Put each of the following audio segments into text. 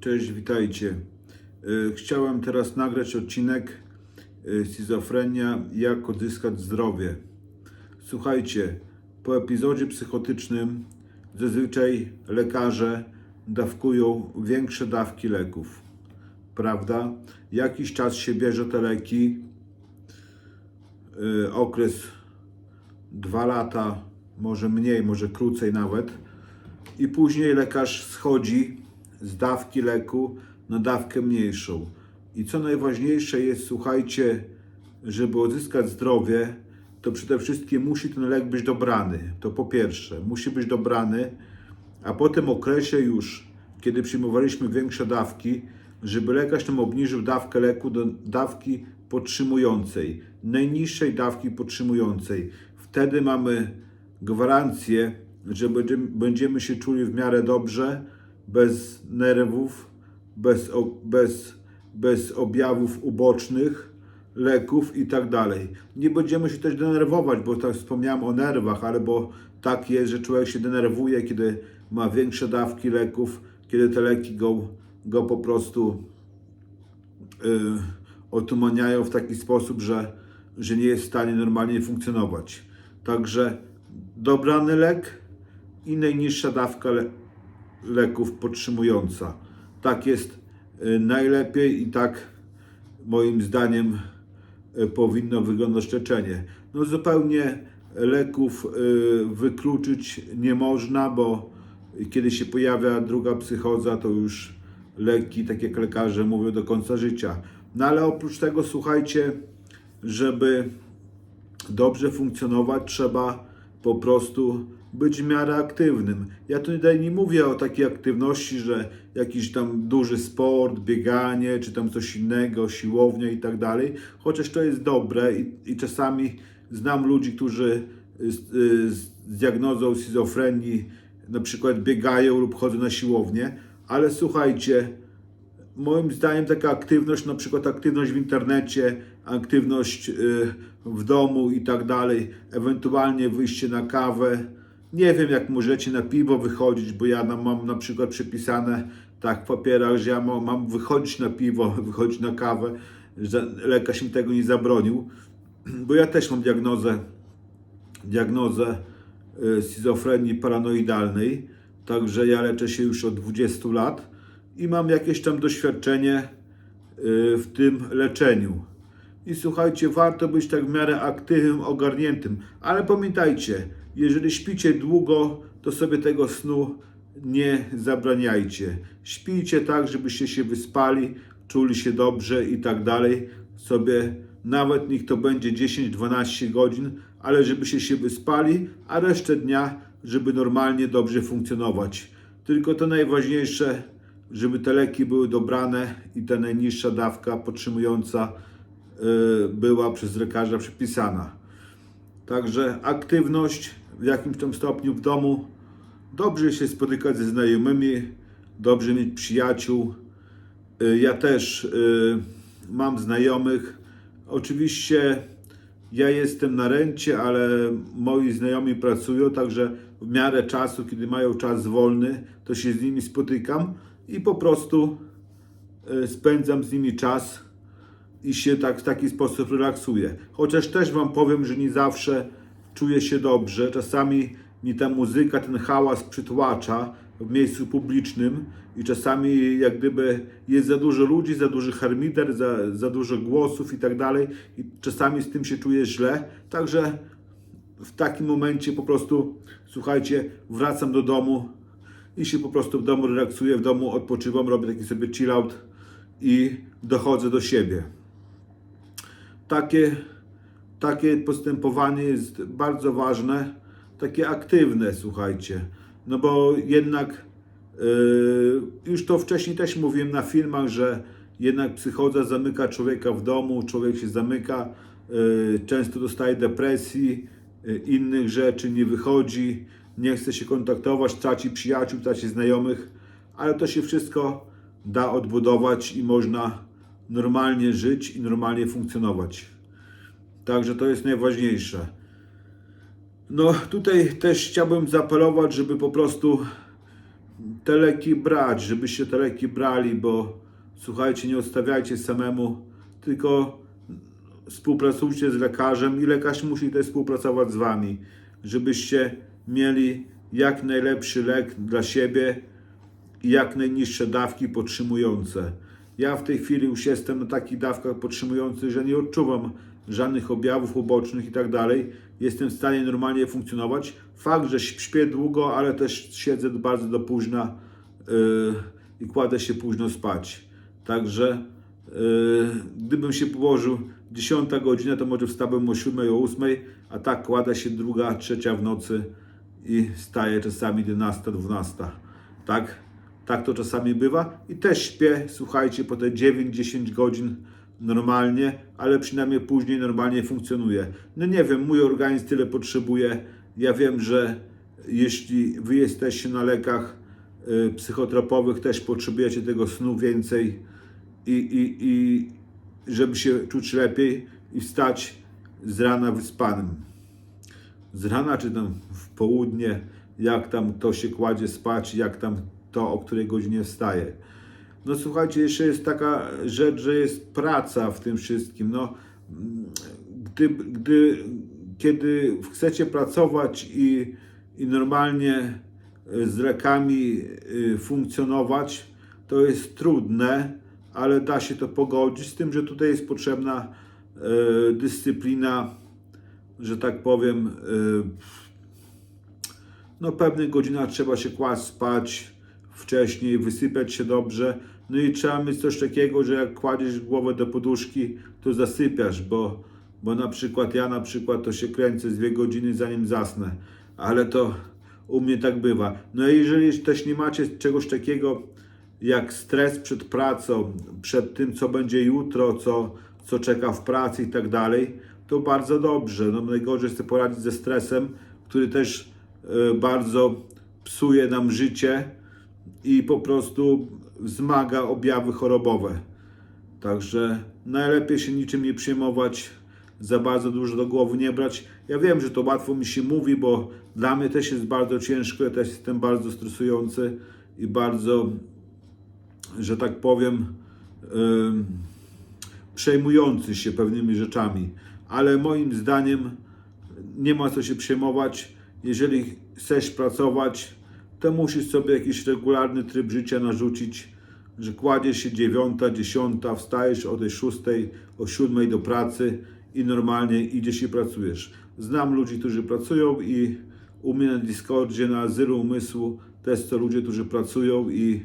Cześć, witajcie. E, Chciałem teraz nagrać odcinek e, Schizofrenia, jak odzyskać zdrowie. Słuchajcie, po epizodzie psychotycznym zazwyczaj lekarze dawkują większe dawki leków. Prawda? Jakiś czas się bierze te leki, e, okres dwa lata, może mniej, może krócej nawet i później lekarz schodzi z dawki leku na dawkę mniejszą. I co najważniejsze jest, słuchajcie, żeby odzyskać zdrowie, to przede wszystkim musi ten lek być dobrany. To po pierwsze, musi być dobrany, a po tym okresie już, kiedy przyjmowaliśmy większe dawki, żeby lekarz nam obniżył dawkę leku do dawki podtrzymującej, najniższej dawki podtrzymującej. Wtedy mamy gwarancję, że będziemy, się czuli w miarę dobrze, bez nerwów, bez, bez, bez objawów ubocznych, leków i tak dalej. Nie będziemy się też denerwować, bo tak wspomniałem o nerwach, ale bo tak jest, że człowiek się denerwuje, kiedy ma większe dawki leków, kiedy te leki go, go po prostu y, otumaniają w taki sposób, że, że nie jest w stanie normalnie funkcjonować. Także dobrany lek i najniższa dawka le, leków podtrzymująca. Tak jest y, najlepiej i tak moim zdaniem y, powinno wyglądać leczenie. No zupełnie leków y, wykluczyć nie można, bo kiedy się pojawia druga psychoza, to już leki, tak jak lekarze mówią, do końca życia. No ale oprócz tego, słuchajcie, żeby dobrze funkcjonować, trzeba po prostu być w miarę aktywnym. Ja tutaj nie mówię o takiej aktywności, że jakiś tam duży sport, bieganie, czy tam coś innego, siłownia i tak dalej, chociaż to jest dobre i, i czasami znam ludzi, którzy z, z, z diagnozą schizofrenii na przykład biegają lub chodzą na siłownię, ale słuchajcie, moim zdaniem taka aktywność, na przykład aktywność w internecie, aktywność y, w domu i tak dalej, ewentualnie wyjście na kawę. Nie wiem, jak możecie na piwo wychodzić, bo ja mam na przykład przypisane tak w papierach, że ja mam, wychodzić na piwo, wychodzić na kawę, lekarz mi tego nie zabronił, bo ja też mam diagnozę, diagnozę y, schizofrenii paranoidalnej, także ja leczę się już od 20 lat i mam jakieś tam doświadczenie y, w tym leczeniu. I słuchajcie, warto być tak w miarę aktywnym, ogarniętym, ale pamiętajcie, jeżeli śpicie długo, to sobie tego snu nie zabraniajcie. Śpijcie tak, żebyście się wyspali, czuli się dobrze i tak dalej. Sobie nawet niech to będzie 10-12 godzin, ale żebyście się wyspali, a resztę dnia, żeby normalnie dobrze funkcjonować. Tylko to najważniejsze, żeby te leki były dobrane i ta najniższa dawka podtrzymująca y, była przez lekarza przypisana. Także aktywność w jakimś tam stopniu w domu. Dobrze się spotykać ze znajomymi, dobrze mieć przyjaciół. Y, Ja też y, mam znajomych. Oczywiście ja jestem na rencie, ale moi znajomi pracują, także w miarę czasu, kiedy mają czas wolny, to się z nimi spotykam i po prostu y, spędzam z nimi czas i się tak w taki sposób relaksuję. Chociaż też Wam powiem, że nie zawsze czuję się dobrze. Czasami mi ta muzyka, ten hałas przytłacza w miejscu publicznym i czasami jak gdyby jest za dużo ludzi, za duży harmider, za, za dużo głosów i tak dalej i czasami z tym się czuję źle. Także w takim momencie po prostu, słuchajcie, wracam do domu i się po prostu w domu relaksuję, w domu odpoczywam, robię taki sobie chill out i dochodzę do siebie takie, takie postępowanie jest bardzo ważne, takie aktywne, słuchajcie. No bo jednak yy, już to wcześniej też mówiłem na filmach, że jednak psychoza zamyka człowieka w domu, człowiek się zamyka, yy, często dostaje depresji, yy, innych rzeczy, nie wychodzi, nie chce się kontaktować, traci przyjaciół, traci znajomych, ale to się wszystko da odbudować i można normalnie żyć i normalnie funkcjonować. Także to jest najważniejsze. No tutaj też chciałbym zaapelować, żeby po prostu te leki brać, żebyście te leki brali, bo słuchajcie, nie odstawiajcie samemu, tylko współpracujcie z lekarzem i lekarz musi też współpracować z wami, żebyście mieli jak najlepszy lek dla siebie i jak najniższe dawki podtrzymujące. Ja w tej chwili już jestem na takich dawkach podtrzymujących, że nie odczuwam żadnych objawów ubocznych i tak dalej. Jestem w stanie normalnie funkcjonować. Fakt, że śpię długo, ale też siedzę bardzo do późna yy, i kładę się późno spać. Także yy, gdybym się położył 10 godzina, to może wstałbym o 7, o 8, a tak kładę się druga, trzecia w nocy i staję czasami 11, 12. Tak? Tak to czasami bywa i też śpię, słuchajcie, po te 9-10 godzin normalnie, ale przynajmniej później normalnie funkcjonuje. No nie wiem, mój organizm tyle potrzebuje. Ja wiem, że jeśli wy jesteście na lekach y, psychotropowych, też potrzebujecie tego snu więcej i, i, i żeby się czuć lepiej i wstać z rana wyspanym z rana czy tam w południe, jak tam to się kładzie spać, jak tam to o której godzinie wstaje. No słuchajcie, jeszcze jest taka rzecz, że jest praca w tym wszystkim. No, gdy, gdy, kiedy chcecie pracować i, i normalnie y, z lekami y, funkcjonować, to jest trudne, ale da się to pogodzić z tym, że tutaj jest potrzebna y, dyscyplina że tak powiem, y, no pewnych godzinach trzeba się kłaść spać wcześniej, wysypiać się dobrze. No i trzeba mieć coś takiego, że jak kładziesz głowę do poduszki, to zasypiasz, bo, bo na przykład ja na przykład to się kręcę dwie godziny zanim zasnę, ale to u mnie tak bywa. No i jeżeli też nie macie czegoś takiego jak stres przed pracą, przed tym co będzie jutro, co, co czeka w pracy i tak dalej, to bardzo dobrze. No, najgorzej jest poradzić ze stresem, który też e, bardzo psuje nam życie i po prostu wzmaga objawy chorobowe. Także najlepiej się niczym nie przejmować, za bardzo dużo do głowy nie brać. Ja wiem, że to łatwo mi się mówi, bo dla mnie też jest bardzo ciężko, ja też jestem bardzo stresujący i bardzo, że tak powiem, em, przejmujący się pewnymi rzeczami ale moim zdaniem nie ma co się przejmować. Jeżeli chcesz pracować, to musisz sobie jakiś regularny tryb życia narzucić, że kładziesz się dziewiąta, dziesiąta, wstajesz o tej szóstej, o siódmej do pracy i normalnie idziesz i pracujesz. Znam ludzi, którzy pracują i u mnie na Discordzie, na Zero Umysłu też są ludzie, którzy pracują i,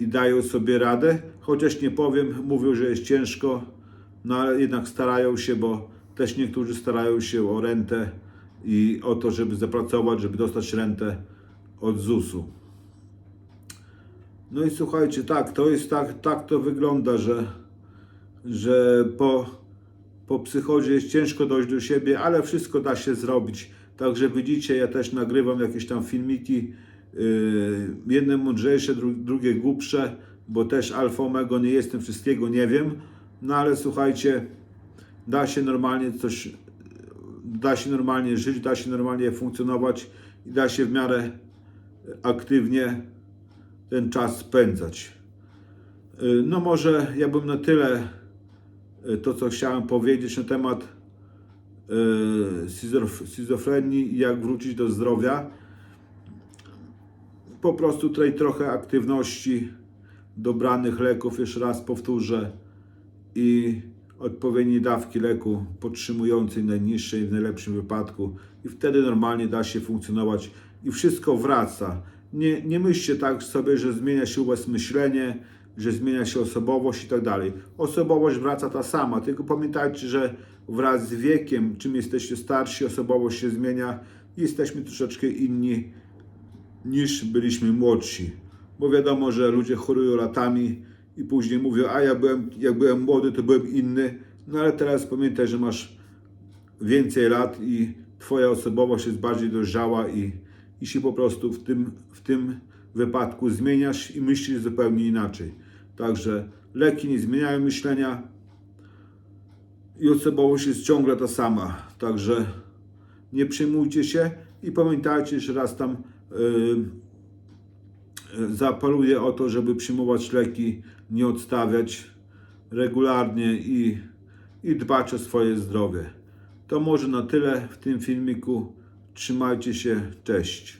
i dają sobie radę, chociaż nie powiem, mówią, że jest ciężko, no ale jednak starają się, bo też niektórzy starają się o rentę i o to, żeby zapracować, żeby dostać rentę od ZUS-u. No i słuchajcie, tak, to jest tak, tak to wygląda, że, że po, po psychodzie jest ciężko dojść do siebie, ale wszystko da się zrobić. Także widzicie, ja też nagrywam jakieś tam filmiki, yy, jedne mądrzejsze, dru, drugie głupsze, bo też alfa omega nie jestem, wszystkiego nie wiem, no ale słuchajcie, da się normalnie coś, da się normalnie żyć, da się normalnie funkcjonować i da się w miarę aktywnie ten czas spędzać. No może ja bym na tyle y, to, co chciałem powiedzieć na temat schizof- schizofrenii i jak wrócić do zdrowia. Po prostu tutaj trochę aktywności, dobranych leków, jeszcze raz powtórzę, i odpowiedniej dawki leku podtrzymującej najniższej w najlepszym wypadku i wtedy normalnie da się funkcjonować i wszystko wraca. Nie, nie myślcie tak sobie, że zmienia się u Was myślenie, że zmienia się osobowość i tak dalej. Osobowość wraca ta sama, tylko pamiętajcie, że wraz z wiekiem, czym jesteście starsi, osobowość się zmienia i jesteśmy troszeczkę inni niż byliśmy młodsi. Bo wiadomo, że ludzie chorują latami i później mówią, a ja byłem, jak byłem młody, to byłem inny. No ale teraz pamiętaj, że masz więcej lat i twoja osobowość jest bardziej dojrzała i, i się po prostu w tym, w tym wypadku zmieniasz i myślisz zupełnie inaczej. Także leki nie zmieniają myślenia i osobowość jest ciągle ta sama. Także nie przejmujcie się i pamiętajcie jeszcze raz tam yy, zaapeluję o to, żeby przyjmować leki, nie odstawiać regularnie i, i dbać o swoje zdrowie. To może na tyle w tym filmiku. Trzymajcie się, cześć.